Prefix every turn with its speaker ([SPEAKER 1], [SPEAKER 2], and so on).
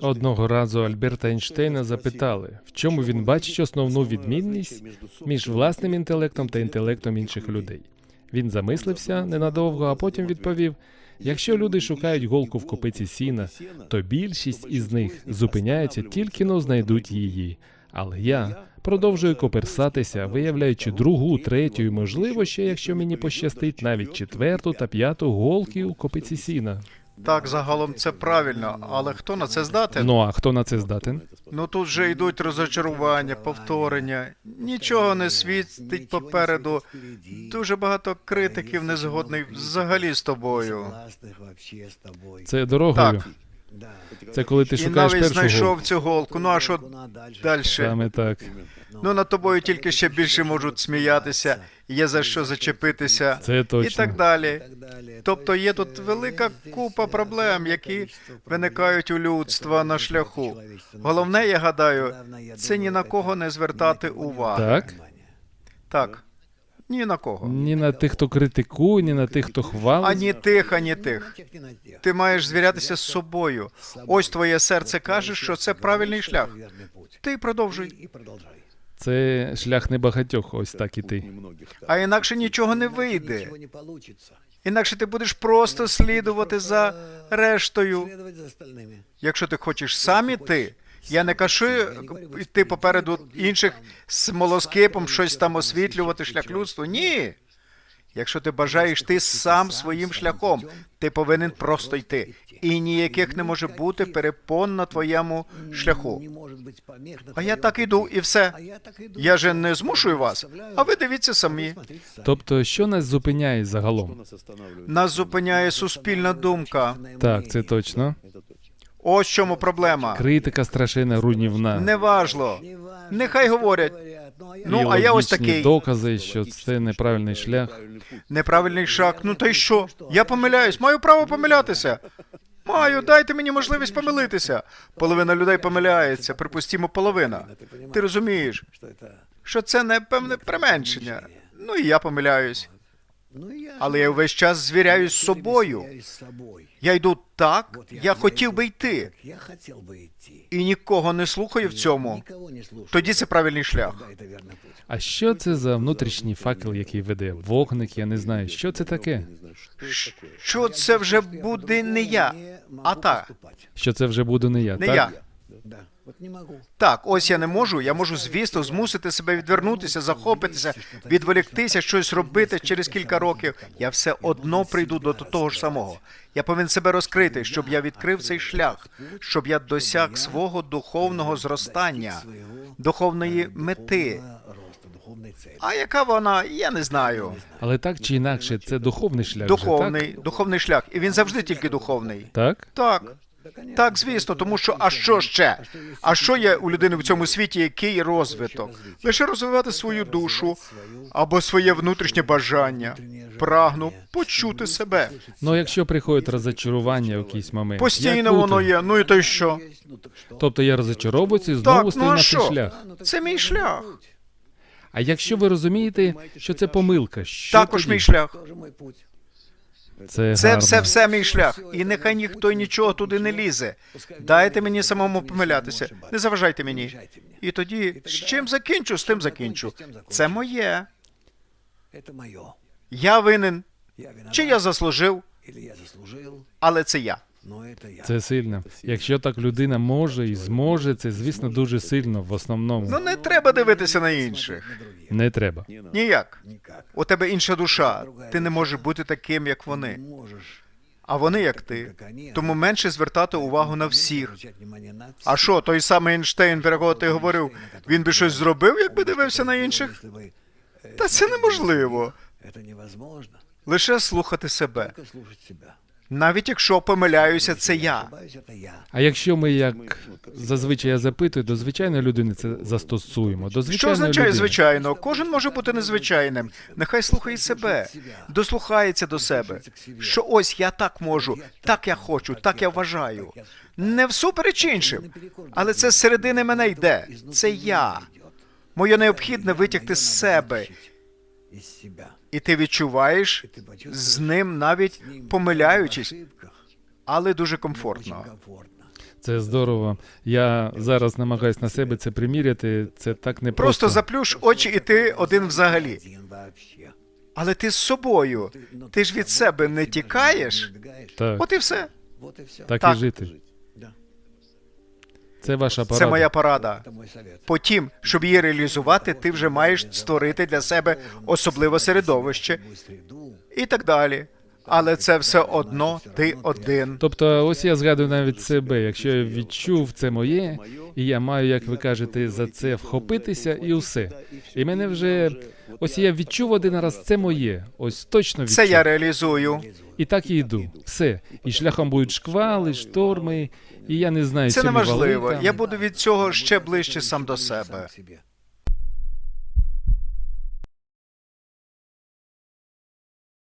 [SPEAKER 1] Одного разу Альберта Ейнштейна запитали, в чому він бачить основну відмінність між власним інтелектом та інтелектом інших людей. Він замислився ненадовго, а потім відповів: якщо люди шукають голку в копиці сіна, то більшість із них зупиняється тільки но знайдуть її. Але я продовжую коперсатися, виявляючи другу, третю і, можливо, ще якщо мені пощастить, навіть четверту та п'яту голки у копиці сіна.
[SPEAKER 2] Так, загалом це правильно, але хто на це здатен?
[SPEAKER 1] Ну а хто на це здатен?
[SPEAKER 2] Ну тут же йдуть розочарування, повторення. Нічого не світить попереду. Дуже багато критиків не згодний взагалі з тобою.
[SPEAKER 1] Це дорогою.
[SPEAKER 2] Так.
[SPEAKER 1] Це коли ти
[SPEAKER 2] І
[SPEAKER 1] шукаєш
[SPEAKER 2] навіть
[SPEAKER 1] першу
[SPEAKER 2] знайшов
[SPEAKER 1] голку.
[SPEAKER 2] цю голку. Ну а що далі?
[SPEAKER 1] Саме так.
[SPEAKER 2] Ну над тобою тільки ще більше можуть сміятися, є за що зачепитися
[SPEAKER 1] Це
[SPEAKER 2] і
[SPEAKER 1] точно.
[SPEAKER 2] так далі. Тобто є тут велика купа проблем, які виникають у людства на шляху. Головне, я гадаю, це ні на кого не звертати уваги.
[SPEAKER 1] Так?
[SPEAKER 2] Так. Ні на кого.
[SPEAKER 1] Ні на тих, хто критикує, ні на тих, хто хвалить.
[SPEAKER 2] Ані тих, ані тих. Ти маєш звірятися з собою. Ось твоє серце каже, що це правильний шлях. Ти продовжуй.
[SPEAKER 1] Це шлях небагатьох, ось так іти.
[SPEAKER 2] А інакше нічого не вийде. Інакше ти будеш просто слідувати за рештою. Якщо ти хочеш сам іти, я не кажу йти попереду інших з молоскипом, щось там освітлювати шлях людству. Ні. Якщо ти бажаєш йти сам своїм шляхом, ти повинен просто йти. І ніяких не може бути перепон на твоєму шляху. А я так іду, і все. Я же не змушую вас, а ви дивіться самі.
[SPEAKER 1] Тобто, що нас зупиняє загалом?
[SPEAKER 2] Нас зупиняє суспільна думка.
[SPEAKER 1] Так, це точно.
[SPEAKER 2] Ось чому проблема.
[SPEAKER 1] Критика страшенна, руйнівна.
[SPEAKER 2] Неважно. Нехай говорять. Ну, а я ось такий.
[SPEAKER 1] докази, що це неправильний шлях.
[SPEAKER 2] Неправильний шаг. Ну та й що? Я помиляюсь, маю право помилятися. Маю, дайте мені можливість помилитися. Половина людей помиляється, припустімо, половина. Ти розумієш, що це не певне применшення. Ну і я помиляюсь Але я весь час звіряюсь з собою. Я йду так, я хотів би йти,
[SPEAKER 3] Я хотел бы идти.
[SPEAKER 2] і нікого не слухаю в цьому.
[SPEAKER 3] Никого не слушаю.
[SPEAKER 2] Тоді це правильний шлях.
[SPEAKER 3] Да, это верный путь.
[SPEAKER 1] А що це за внутрішній факел, який веде? Вогник, я не знаю. Що це таке?
[SPEAKER 2] Що це вже буде не я,
[SPEAKER 3] Не могу
[SPEAKER 2] а та.
[SPEAKER 3] поступать.
[SPEAKER 1] Що це вже буде не я,
[SPEAKER 2] Не
[SPEAKER 1] так?
[SPEAKER 2] я.
[SPEAKER 3] Да, вот не могу.
[SPEAKER 2] Так, ось я не можу. Я можу, звісно, змусити себе відвернутися, захопитися, відволіктися, щось робити через кілька років. Я все одно прийду до того ж самого. Я повинен себе розкрити, щоб я відкрив цей шлях, щоб я досяг свого духовного зростання, духовної мети. А яка вона, я не знаю.
[SPEAKER 1] Але так чи інакше, це духовний шлях. Вже,
[SPEAKER 2] Духовний, духовний шлях. І він завжди тільки духовний.
[SPEAKER 1] так? так?
[SPEAKER 2] Так. Звісно, тому що а що ще? А що є у людини в цьому світі, який розвиток? Лише розвивати свою душу або своє внутрішнє бажання. Прагну почути себе.
[SPEAKER 1] Ну, якщо приходить розочарування в якийсь момент.
[SPEAKER 2] Постійно воно є. Ну і то й що?
[SPEAKER 1] Тобто я розочаровуюся і знову
[SPEAKER 2] Так,
[SPEAKER 1] стою
[SPEAKER 2] ну
[SPEAKER 1] на цей
[SPEAKER 2] що?
[SPEAKER 1] шлях.
[SPEAKER 2] Це мій шлях.
[SPEAKER 1] А якщо ви розумієте, що це помилка, що
[SPEAKER 2] Також
[SPEAKER 1] тоді?
[SPEAKER 2] мій шлях.
[SPEAKER 1] Це,
[SPEAKER 2] Це
[SPEAKER 1] гарно.
[SPEAKER 2] все все мій шлях. І нехай ніхто нічого туди не лізе. Дайте мені самому помилятися. Не заважайте мені. І тоді з чим закінчу, з тим закінчу. Це моє. Я винен. Чи я заслужив, але це я.
[SPEAKER 3] но это я.
[SPEAKER 1] Це сильно. Якщо так людина може і зможе, це звісно дуже сильно в основному.
[SPEAKER 2] Ну не треба дивитися на інших.
[SPEAKER 3] На других.
[SPEAKER 1] Не треба.
[SPEAKER 2] Ніяк.
[SPEAKER 3] Никак.
[SPEAKER 2] У тебе інша душа. Ти не можеш бути таким, як
[SPEAKER 3] Не
[SPEAKER 2] вони.
[SPEAKER 3] можешь
[SPEAKER 2] А вони як ти. Тому менше звертати увагу на всіх.
[SPEAKER 3] обращать внимание на
[SPEAKER 2] А
[SPEAKER 3] всех.
[SPEAKER 2] що, той самий Ейнштейн, про якого ти говорив, він би щось зробив, якби дивився на інших?
[SPEAKER 3] Если бы, э,
[SPEAKER 2] Та це неможливо.
[SPEAKER 3] Это невозможно.
[SPEAKER 2] Лише слухати себе. Навіть якщо помиляюся, це я.
[SPEAKER 1] А якщо ми, як зазвичай я запитую, до звичайної людини це застосуємо. До
[SPEAKER 2] Що означає
[SPEAKER 1] людини.
[SPEAKER 2] звичайно? Кожен може бути незвичайним. Нехай слухає себе, дослухається до себе. Що ось я так можу, так я хочу, так я вважаю. Не всупереч іншим, але це з середини мене йде. Це я. Моє необхідне витягти з себе. І ти відчуваєш
[SPEAKER 3] И ты почувствуешь
[SPEAKER 2] з ним навіть помиляючись, але дуже комфортно.
[SPEAKER 1] Це здорово. Я зараз намагаюсь на себе це приміряти. Це так не
[SPEAKER 2] Просто заплющ очі, і ти один взагалі. Але ти з собою. Ти ж від себе не тікаєш.
[SPEAKER 1] Так,
[SPEAKER 2] От і все.
[SPEAKER 3] Все.
[SPEAKER 1] так,
[SPEAKER 2] так.
[SPEAKER 1] і жити. Це ваша порада.
[SPEAKER 2] Це моя порада. Потім, щоб її реалізувати, ти вже маєш створити для себе особливе середовище і так далі. Але це все одно ти один.
[SPEAKER 1] Тобто, ось я згадую навіть себе. Якщо я відчув це моє, і я маю, як ви кажете, за це вхопитися, і усе. І мене вже ось я відчув один раз це моє. Ось точно відчув.
[SPEAKER 2] Це я реалізую.
[SPEAKER 1] І так і йду. Все. І шляхом будуть шквали, шторми, і я не знаю,
[SPEAKER 2] Це неможливо. Я буду від цього ще ближче сам до
[SPEAKER 3] себе.